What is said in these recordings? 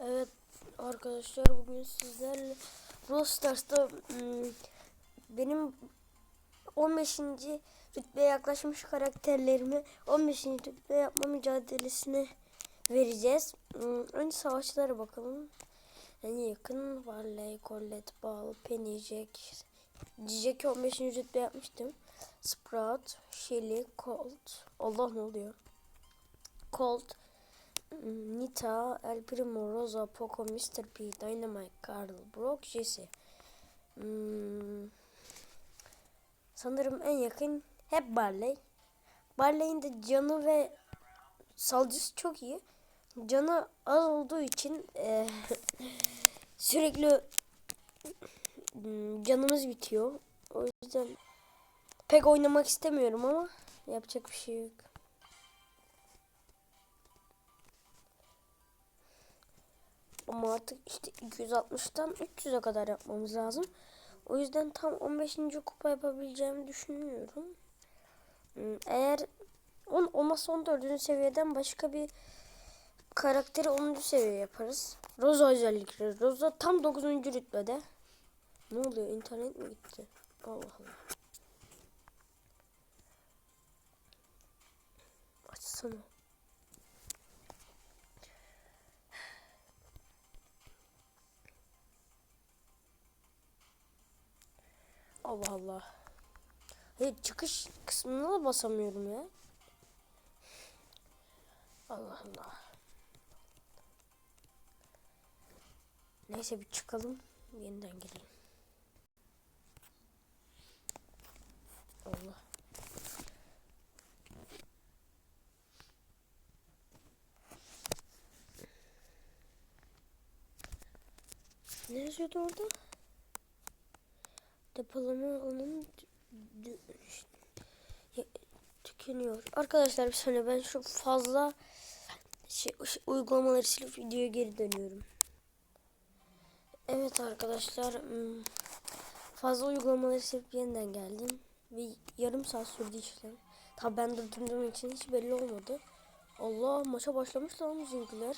Evet arkadaşlar bugün sizlerle Brawl Stars'ta hmm, benim 15. rütbeye yaklaşmış karakterlerimi 15. rütbe yapma mücadelesine vereceğiz. Hmm, önce savaşçılara bakalım. En yakın Varley, Colette, Bal, Penny, Jack. Jack'i 15. rütbe yapmıştım. Sprout, Shelly, Colt. Allah ne oluyor? Colt, Nita, El Primo, Rosa, Poco, Mr. P, Dynamite, Carl, Brock, Jesse. Hmm, sanırım en yakın hep Barley. Barley'in de canı ve salcısı çok iyi. Canı az olduğu için eee, sürekli hmm, canımız bitiyor. O yüzden pek oynamak istemiyorum ama yapacak bir şey yok. Ama artık işte 260'tan 300'e kadar yapmamız lazım. O yüzden tam 15. kupa yapabileceğimi düşünüyorum. Hmm, Eğer on, olmazsa 14. seviyeden başka bir karakteri 10. seviye yaparız. Rosa özellikle. Rosa tam 9. rütbede. Ne oluyor? İnternet mi gitti? Allah Allah. Açsana. Allah Allah. Hayır çıkış kısmına da basamıyorum ya. Allah Allah. Neyse bir çıkalım. Yeniden gelelim. Allah. Ne yazıyordu orada? Depolama ya- tükeniyor. Arkadaşlar bir saniye ben şu fazla şey, şey, uygulamaları silip videoya geri dönüyorum. Evet arkadaşlar fazla uygulamaları silip yeniden geldim. Bir yarım saat sürdü işlem. Tabi ben durdurduğum için hiç belli olmadı. Allah maça başlamış lan bizimkiler.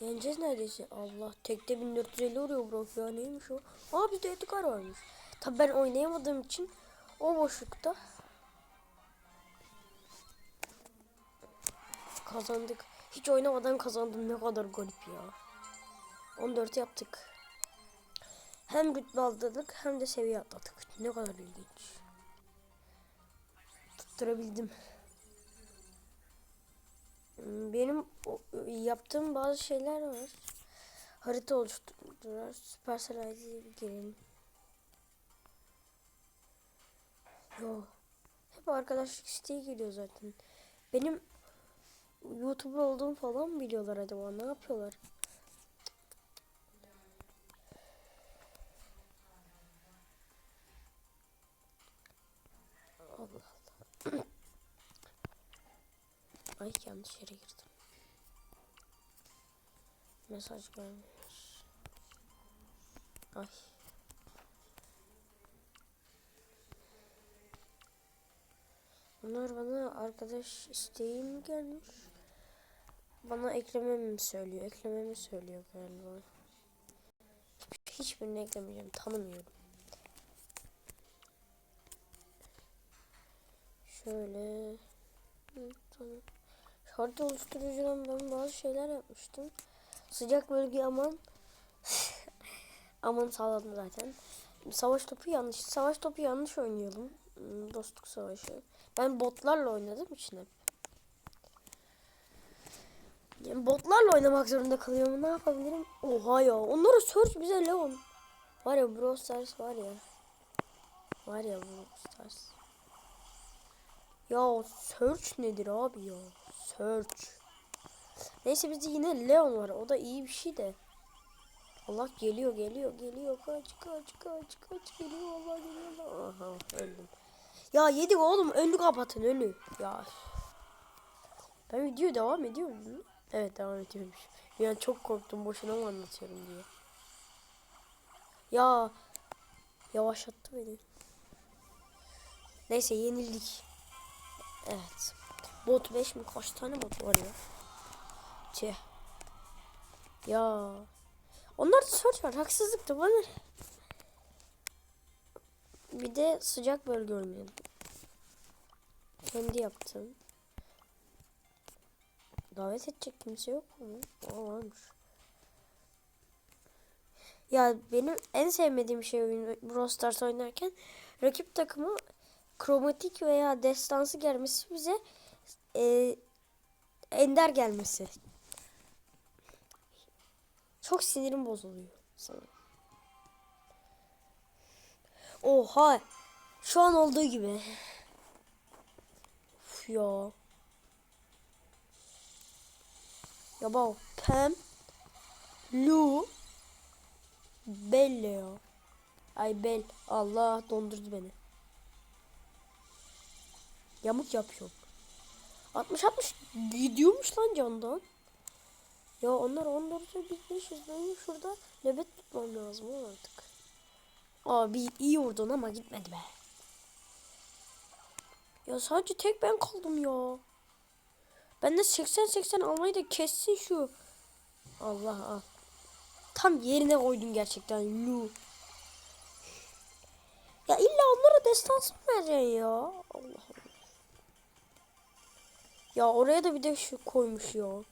Yeneceğiz neredeyse. Allah tekte 1450 vuruyor Brock ya neymiş o? Aa bizde Edgar varmış. Tabi ben oynayamadığım için o boşlukta kazandık. Hiç oynamadan kazandım ne kadar garip ya. 14 yaptık. Hem rütbe atladık hem de seviye atladık. Ne kadar ilginç. Tutturabildim. Benim yaptığım bazı şeyler var. Harita. Supercell ID'ye bir girelim. Yo. Hep arkadaşlık isteği geliyor zaten. Benim YouTuber olduğum falan mı biliyorlar acaba? Ne yapıyorlar? Allah Allah. Ay yanlış yere girdim. Mesaj gelmiş. Ay. Bunlar bana arkadaş isteği mi gelmiş? Bana eklememi mi söylüyor? Eklememi söylüyor galiba. Hiç, hiçbirini eklemeyeceğim. Tanımıyorum. Şöyle. Hı, tamam. Harita oluşturucudan ben bazı şeyler yapmıştım. Sıcak bölge aman. aman sağladım zaten. Savaş topu yanlış. Savaş topu yanlış oynayalım. Hmm, Dostluk savaşı. Ben botlarla oynadığım için hep. Yani botlarla oynamak zorunda kalıyorum. Ne yapabilirim? Oha ya. Onlara search bize Leon. Var ya Brawl Stars var ya. Var ya Brawl Stars. Ya search nedir abi ya? Search. Neyse bizde yine Leon var. O da iyi bir şey de. Allah geliyor geliyor geliyor. Kaç kaç kaç kaç geliyor Allah geliyor. Aha öldüm. Ya yedik oğlum önünü kapatın önü. Ya. Ben video devam ediyor muyum? Evet devam ediyormuş. Yani çok korktum boşuna mı anlatıyorum diye. Ya yavaşlattı beni. Neyse yenildik. Evet. Bot 5 mi? Kaç tane bot var ya? Tüh. Ya. Onlar da search var. Haksızlıktı bana. Bir de sıcak bölge oynayalım. Kendi yaptım. Davet edecek kimse yok mu? Aa varmış. Ya benim en sevmediğim şey oyun Brawl Stars oynarken rakip takımı kromatik veya destansı gelmesi bize e, ender gelmesi. Çok sinirim bozuluyor sana. Oha. Şu an olduğu gibi. Uf ya. Ya bak Pam Lu Belle ya. Ay Bel. Allah dondurdu beni. Yamuk yapıyorum. 60 60 gidiyormuş lan candan. Ya onlar 14'e bitmişiz. Benim şurada nöbet tutmam lazım artık. Abi iyi vurdun ama gitmedi be. Ya sadece tek ben kaldım ya. Ben de 80-80 almayı da kessin şu. Allah al. Tam yerine koydum gerçekten. Lu. Ya illa onlara destans mı vereceksin ya? Allah Allah. Ya oraya da bir de şu koymuş ya.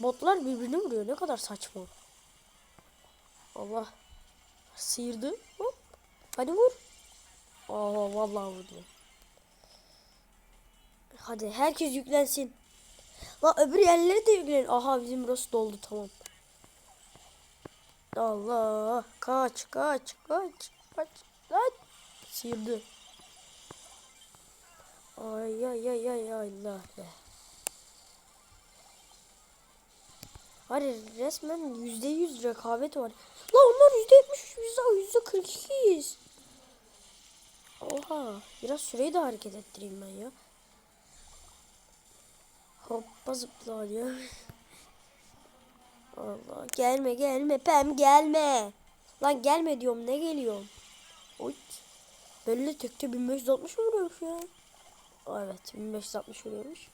Botlar birbirini vuruyor. Ne kadar saçma. Allah. Sıyırdı. Hop. Hadi vur. Aa vallahi vurdu. Hadi herkes yüklensin. La öbür yerleri de yüklen. Aha bizim burası doldu tamam. Allah. Kaç kaç kaç. Kaç. Kaç. Sıyırdı. Ay ay ay ay Allah be. Hayır resmen yüzde yüz rekabet var. La onlar yüzde yetmiş yüzde yüzde kırk ikiyiz. Oha biraz süreyi de hareket ettireyim ben ya. Hoppa zıplar ya. Allah gelme gelme pem gelme. Lan gelme diyorum ne geliyorum. Oy. Böyle tekte 1560 mı vuruyormuş ya? Evet 1560 vuruyormuş.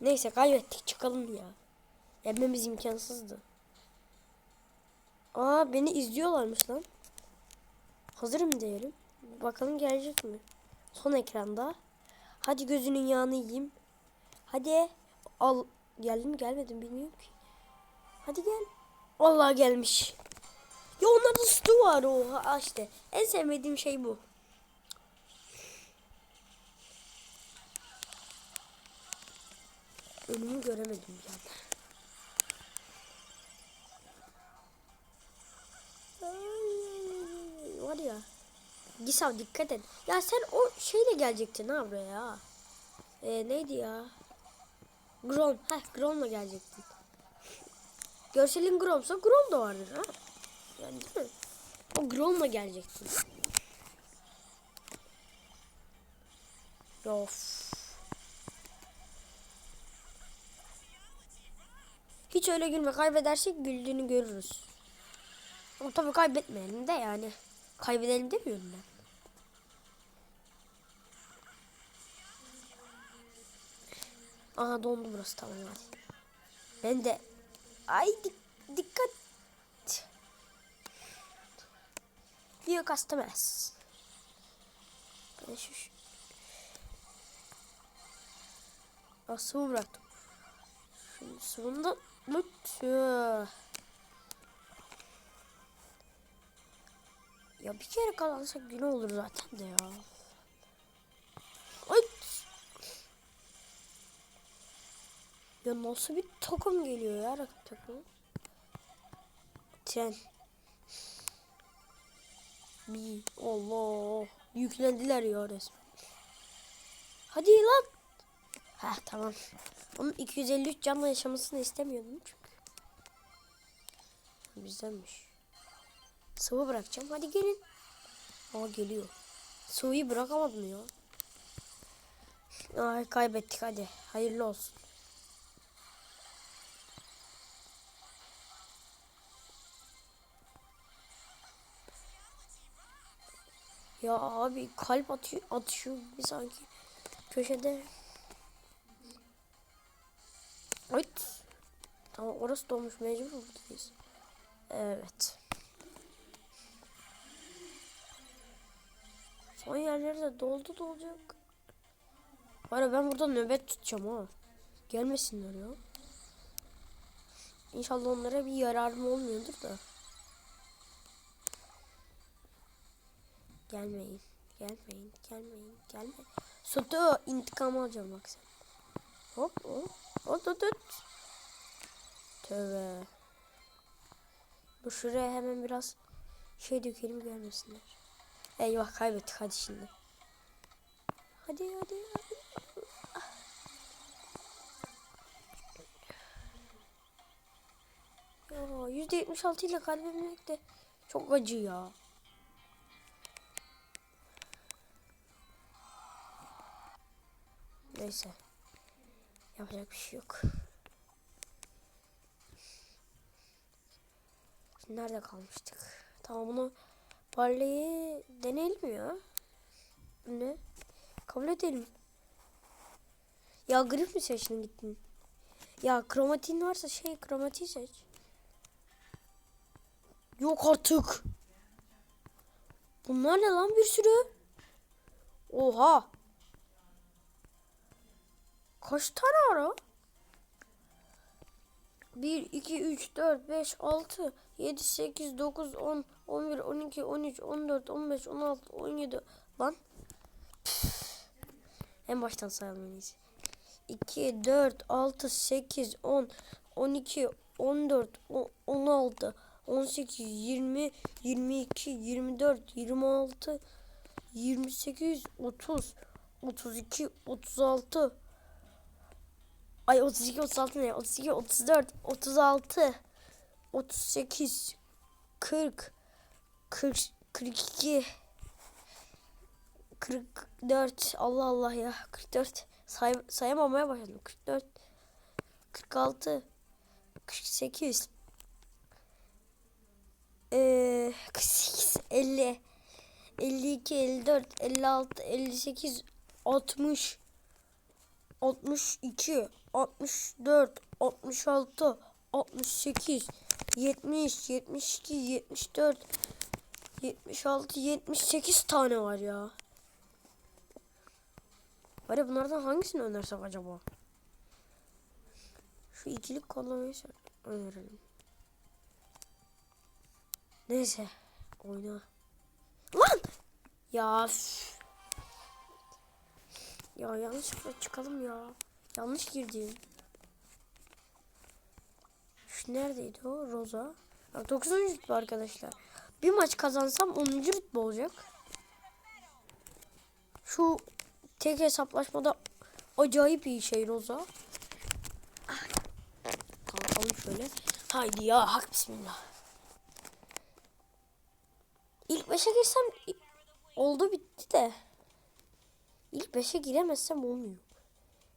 Neyse kaybettik çıkalım ya. Yenmemiz imkansızdı. Aa beni izliyorlarmış lan. Hazırım diyelim. Bakalım gelecek mi? Son ekranda. Hadi gözünün yağını yiyeyim. Hadi. Al. Geldi mi gelmedi mi bilmiyorum ki. Hadi gel. Allah gelmiş. Ya onlarda stu var o. Ha işte. En sevmediğim şey bu. Önümü göremedim yani. Gisav dikkat et. Ya sen o şeyle gelecektin ha buraya ya. Ee, neydi ya? Grom. Heh Grom'la gelecektin. Görselin Grom'sa Grom da vardır ha. Yani değil mi? O Grom'la gelecektin. Of. Hiç öyle gülme. Kaybedersek güldüğünü görürüz. Ama tabii kaybetmeyelim de yani. Kaybedelim demiyorum ben. Aha dondu burası tamam hadi. Ben de ay dik- dikkat. Diyor kastamaz. Ben şu şu. Aa, sıvı bıraktım. Şimdi sıvında Lütfü. Ya bir kere kazansak günah olur zaten de ya. Ay. Ya nasıl bir takım geliyor ya rakip takımı? Tren. Bir Allah yüklendiler ya resmen. Hadi lan. Ha tamam. Onun 253 canla yaşamasını istemiyordum çünkü. Bizdenmiş. Sıvı bırakacağım. Hadi gelin. Aa geliyor. Sıvıyı bırakamadım ya. Ay kaybettik hadi. Hayırlı olsun. Ya abi kalp atıyor, atışıyor gibi sanki köşede. Evet. Tamam orası dolmuş mecbur buradayız. Evet. Son yerleri de doldu dolacak. Var ben burada nöbet tutacağım ha. Gelmesinler ya. İnşallah onlara bir yararım olmuyordur da. Gelmeyin. Gelmeyin. Gelmeyin. Gelmeyin. Soto intikam alacağım bak sen. Hop hop. Hop hop hop. Tövbe. Dur şuraya hemen biraz şey dökelim gelmesinler. Eyvah kaybettik hadi şimdi. Hadi hadi hadi. Ya %76 ile kaybetmek de çok acı ya. Neyse. Yapacak bir şey yok. Şimdi nerede kalmıştık? Tamam bunu parlayı deneyelim ya. Ne? Kabul edelim. Ya grip mi seçtin gittin? Ya kromatin varsa şey kromatiği seç. Yok artık. Bunlar ne lan bir sürü? Oha. Kaç tane ara? 1, 2, 3, 4, 5, 6, 7, 8, 9, 10, 11, 12, 13, 14, 15, 16, 17. Lan. Püf. En baştan saymalıyız. 2, 4, 6, 8, 10, 12, 14, 16, 18, 20, 22, 24, 26, 28, 30, 32, 36, Ay 32 36 ne? 32 34 36 38 40 40 42 44 Allah Allah ya 44 say sayamamaya başladım. 44 46 48 ee, 48 50 52 54 56 58 60 62 64 66 68 70 72 74 76 78 tane var ya. Var ya bunlardan hangisini önersek acaba? Şu ikilik kollamayı önerelim. Neyse. Oyna. Lan! Ya. Ya yanlışlıkla çıkalım ya. Yanlış girdim. Şu neredeydi o? Roza. Ya 9. rütbe arkadaşlar. Bir maç kazansam 10. rütbe olacak. Şu tek hesaplaşmada acayip iyi şey Roza. Kalkalım şöyle. Haydi ya hak bismillah. İlk 5'e girsem oldu bitti de. İlk 5'e giremezsem olmuyor.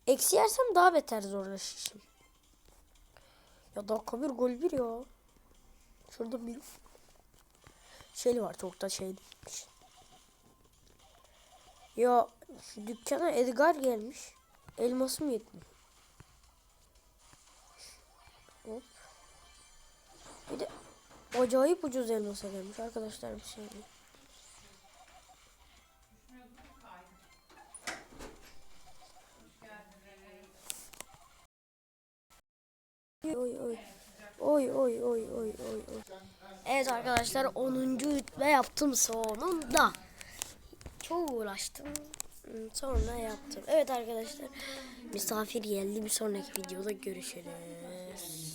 Eksi yersem daha beter zorlaşır. Ya dakika bir gol bir ya. Şurada bir şey var çok da şey. Ya dükkana Edgar gelmiş. Elmasım yetmiyor. Hop. Bir de acayip ucuz elmasa gelmiş arkadaşlar bir şey değil. Oy oy. Oy oy oy oy oy oy. Evet arkadaşlar 10. rütbe yaptım sonunda. Çok uğraştım. Sonra yaptım. Evet arkadaşlar. Misafir geldi. Bir sonraki videoda görüşürüz.